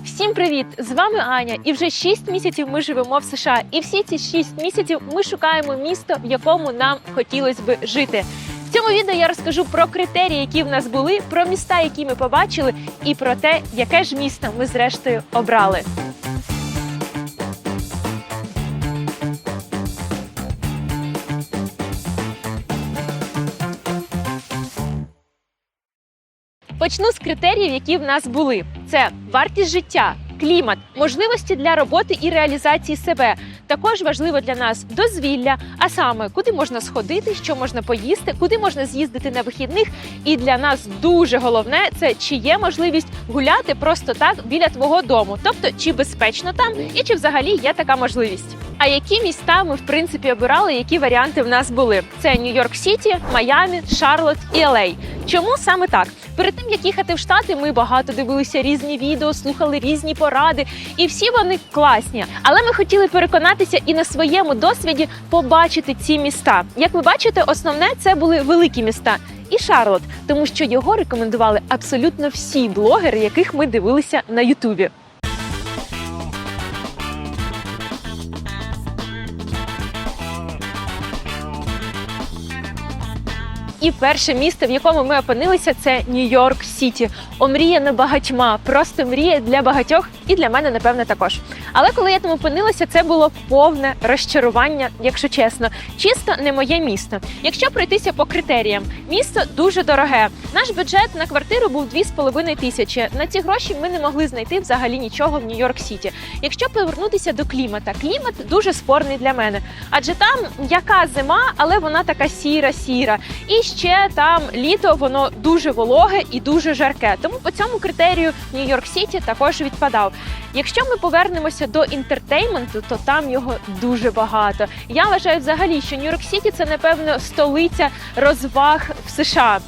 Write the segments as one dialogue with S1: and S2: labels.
S1: Всім привіт! З вами Аня. І вже 6 місяців ми живемо в США. І всі ці 6 місяців ми шукаємо місто, в якому нам хотілося би жити. В цьому відео я розкажу про критерії, які в нас були, про міста, які ми побачили, і про те, яке ж місто ми зрештою обрали. Почну з критеріїв, які в нас були: це вартість життя, клімат, можливості для роботи і реалізації себе. Також важливо для нас дозвілля, а саме куди можна сходити, що можна поїсти, куди можна з'їздити на вихідних. І для нас дуже головне це чи є можливість гуляти просто так біля твого дому, тобто чи безпечно там, і чи взагалі є така можливість. А які міста ми в принципі обирали, які варіанти в нас були? Це Нью-Йорк Сіті, Майамі, Шарлот і Елей. Чому саме так? Перед тим як їхати в Штати, ми багато дивилися різні відео, слухали різні поради, і всі вони класні. Але ми хотіли переконатися і на своєму досвіді побачити ці міста. Як ви бачите, основне це були великі міста. І Шарлот, тому що його рекомендували абсолютно всі блогери, яких ми дивилися на Ютубі. І перше місто, в якому ми опинилися, це Нью-Йорк Сіті. Омріяна багатьма, просто мрія для багатьох і для мене, напевне, також. Але коли я там опинилася, це було повне розчарування, якщо чесно. Чисто не моє місто. Якщо пройтися по критеріям, місто дуже дороге. Наш бюджет на квартиру був 2,5 тисячі. На ці гроші ми не могли знайти взагалі нічого в Нью-Йорк Сіті. Якщо повернутися до клімата, клімат дуже спорний для мене, адже там яка зима, але вона така сіра-сіра. І ще там літо воно дуже вологе і дуже жарке. Тому по цьому критерію Нью-Йорк Сіті також відпадав. Якщо ми повернемося до інтертейменту, то там його дуже багато. Я вважаю взагалі, що Нью-Йорк Сіті це напевно столиця розваг в США.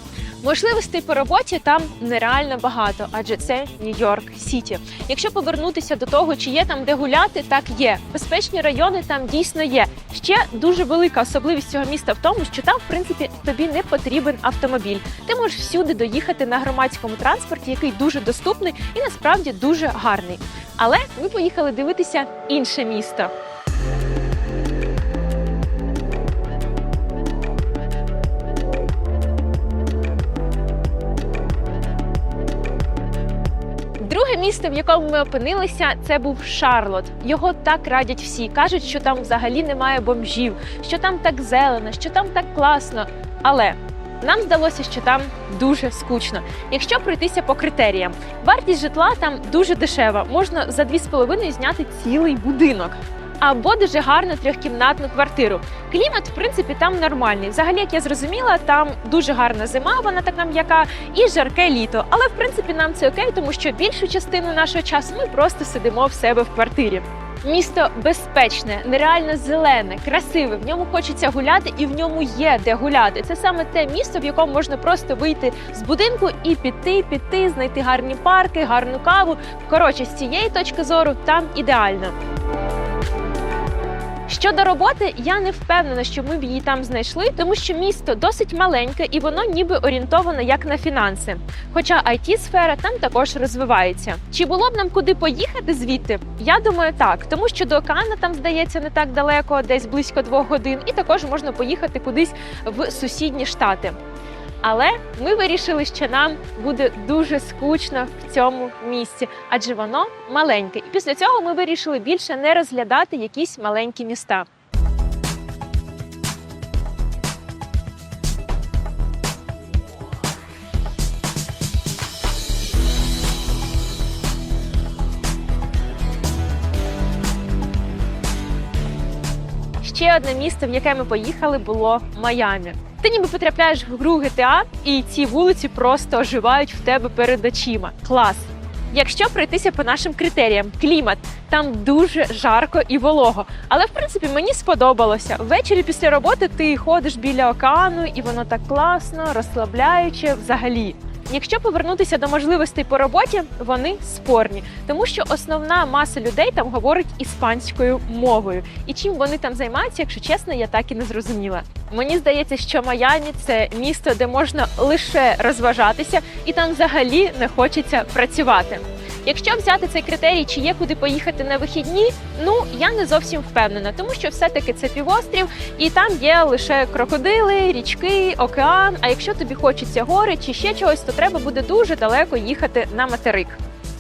S1: Можливостей по роботі там нереально багато, адже це Нью-Йорк Сіті. Якщо повернутися до того, чи є там де гуляти, так є. Безпечні райони там дійсно є. Ще дуже велика особливість цього міста в тому, що там, в принципі, тобі не потрібен автомобіль. Ти можеш всюди доїхати на громадському транспорті, який дуже доступний і насправді дуже гарний. Але ми поїхали дивитися інше місто. Місто, в якому ми опинилися, це був Шарлот. Його так радять всі. кажуть, що там взагалі немає бомжів, що там так зелено, що там так класно. Але нам здалося, що там дуже скучно. Якщо пройтися по критеріям, вартість житла там дуже дешева. Можна за 2,5 зняти цілий будинок. Або дуже гарну трьохкімнатну квартиру. Клімат, в принципі, там нормальний. Взагалі, як я зрозуміла, там дуже гарна зима, вона така м'яка, і жарке літо. Але в принципі нам це окей, тому що більшу частину нашого часу ми просто сидимо в себе в квартирі. Місто безпечне, нереально зелене, красиве. В ньому хочеться гуляти, і в ньому є де гуляти. Це саме те місто, в якому можна просто вийти з будинку і піти, піти, знайти гарні парки, гарну каву. Коротше, з цієї точки зору там ідеально. Щодо роботи, я не впевнена, що ми б її там знайшли, тому що місто досить маленьке і воно ніби орієнтоване як на фінанси. Хоча it сфера там також розвивається. Чи було б нам куди поїхати звідти? Я думаю, так, тому що до океану там здається не так далеко, десь близько двох годин, і також можна поїхати кудись в сусідні штати. Але ми вирішили, що нам буде дуже скучно в цьому місці, адже воно маленьке. І після цього ми вирішили більше не розглядати якісь маленькі міста. Ще одне місто, в яке ми поїхали, було Майамі. Ти ніби потрапляєш в гру GTA, і ці вулиці просто оживають в тебе перед очима. Клас! Якщо пройтися по нашим критеріям, клімат там дуже жарко і волого. Але в принципі мені сподобалося. Ввечері після роботи ти ходиш біля океану, і воно так класно, розслабляюче взагалі. Якщо повернутися до можливостей по роботі, вони спорні, тому що основна маса людей там говорить іспанською мовою. І чим вони там займаються, якщо чесно, я так і не зрозуміла. Мені здається, що Майамі це місто, де можна лише розважатися, і там взагалі не хочеться працювати. Якщо взяти цей критерій, чи є куди поїхати на вихідні, ну я не зовсім впевнена, тому що все-таки це півострів, і там є лише крокодили, річки, океан. А якщо тобі хочеться гори чи ще чогось, то треба буде дуже далеко їхати на материк.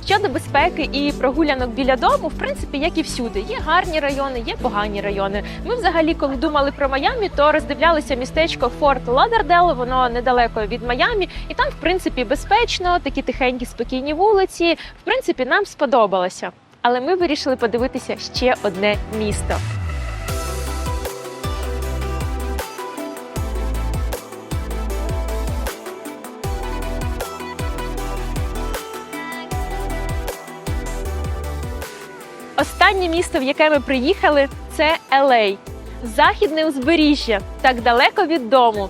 S1: Щодо безпеки і прогулянок біля дому, в принципі, як і всюди, є гарні райони, є погані райони. Ми взагалі, коли думали про Майамі, то роздивлялися містечко Форт Ладердел, воно недалеко від Майамі, і там, в принципі, безпечно, такі тихенькі, спокійні вулиці. В принципі, нам сподобалося. Але ми вирішили подивитися ще одне місто. Останнє місто, в яке ми приїхали, це Елей. Західне узбережжя, так далеко від дому.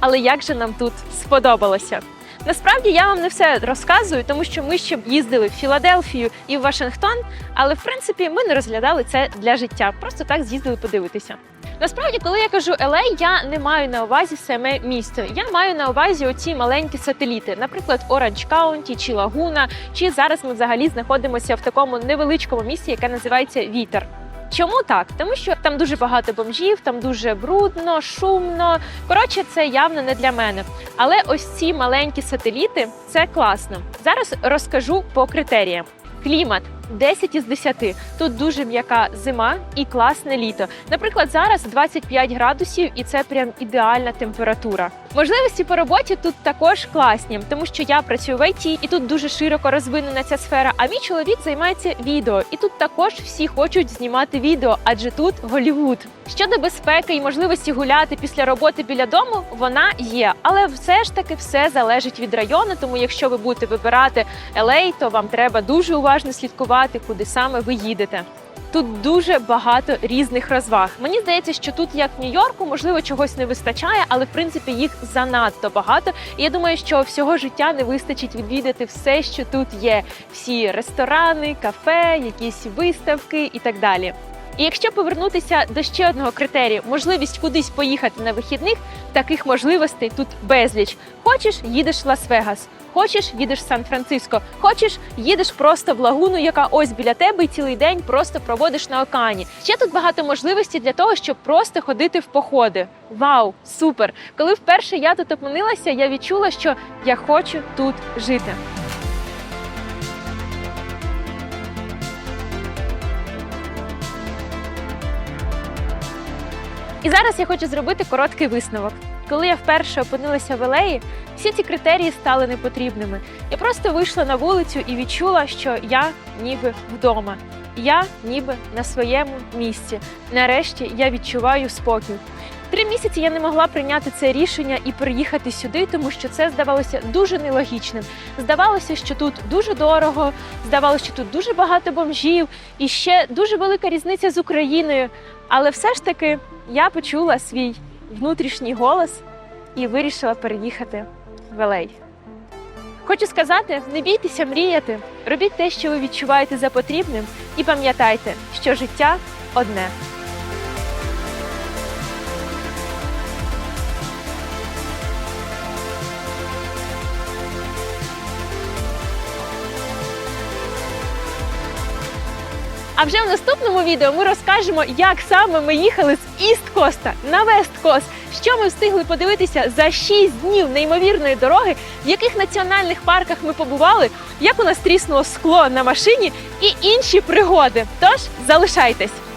S1: Але як же нам тут сподобалося? Насправді я вам не все розказую, тому що ми ще б їздили в Філадельфію і в Вашингтон, але в принципі ми не розглядали це для життя. Просто так з'їздили подивитися. Насправді, коли я кажу LA, я не маю на увазі саме місто. Я маю на увазі оці маленькі сателіти, наприклад, Оранж Каунті чи Лагуна. Чи зараз ми взагалі знаходимося в такому невеличкому місті, яке називається Вітер. Чому так? Тому що там дуже багато бомжів, там дуже брудно, шумно. Коротше, це явно не для мене. Але ось ці маленькі сателіти це класно. Зараз розкажу по критеріям. Клімат 10 із 10. Тут дуже м'яка зима і класне літо. Наприклад, зараз 25 градусів, і це прям ідеальна температура. Можливості по роботі тут також класні, тому що я працюю в ІТ, і тут дуже широко розвинена ця сфера. А мій чоловік займається відео, і тут також всі хочуть знімати відео, адже тут Голівуд. Щодо безпеки і можливості гуляти після роботи біля дому, вона є, але все ж таки все залежить від району. Тому, якщо ви будете вибирати LA, то вам треба дуже уважно слідкувати, куди саме ви їдете. Тут дуже багато різних розваг. Мені здається, що тут, як в Нью-Йорку, можливо, чогось не вистачає, але в принципі їх занадто багато. І я думаю, що всього життя не вистачить відвідати все, що тут є: всі ресторани, кафе, якісь виставки і так далі. І якщо повернутися до ще одного критерію можливість кудись поїхати на вихідних, таких можливостей тут безліч. Хочеш, їдеш в Лас-Вегас. Хочеш, їдеш в Сан-Франциско. Хочеш, їдеш просто в лагуну, яка ось біля тебе, і цілий день просто проводиш на океані. Ще тут багато можливостей для того, щоб просто ходити в походи. Вау, супер! Коли вперше я тут опинилася, я відчула, що я хочу тут жити. І зараз я хочу зробити короткий висновок. Коли я вперше опинилася в Елеї, всі ці критерії стали непотрібними. Я просто вийшла на вулицю і відчула, що я ніби вдома. Я ніби на своєму місці. Нарешті я відчуваю спокій. Три місяці я не могла прийняти це рішення і приїхати сюди, тому що це здавалося дуже нелогічним. Здавалося, що тут дуже дорого, здавалося, що тут дуже багато бомжів, і ще дуже велика різниця з Україною. Але все ж таки я почула свій внутрішній голос і вирішила переїхати в Елей. Хочу сказати, не бійтеся мріяти, робіть те, що ви відчуваєте за потрібним, і пам'ятайте, що життя одне. А вже в наступному відео ми розкажемо, як саме ми їхали з Іст Коста на Вест Кост, що ми встигли подивитися за 6 днів неймовірної дороги, в яких національних парках ми побували, як у нас тріснуло скло на машині і інші пригоди. Тож залишайтесь!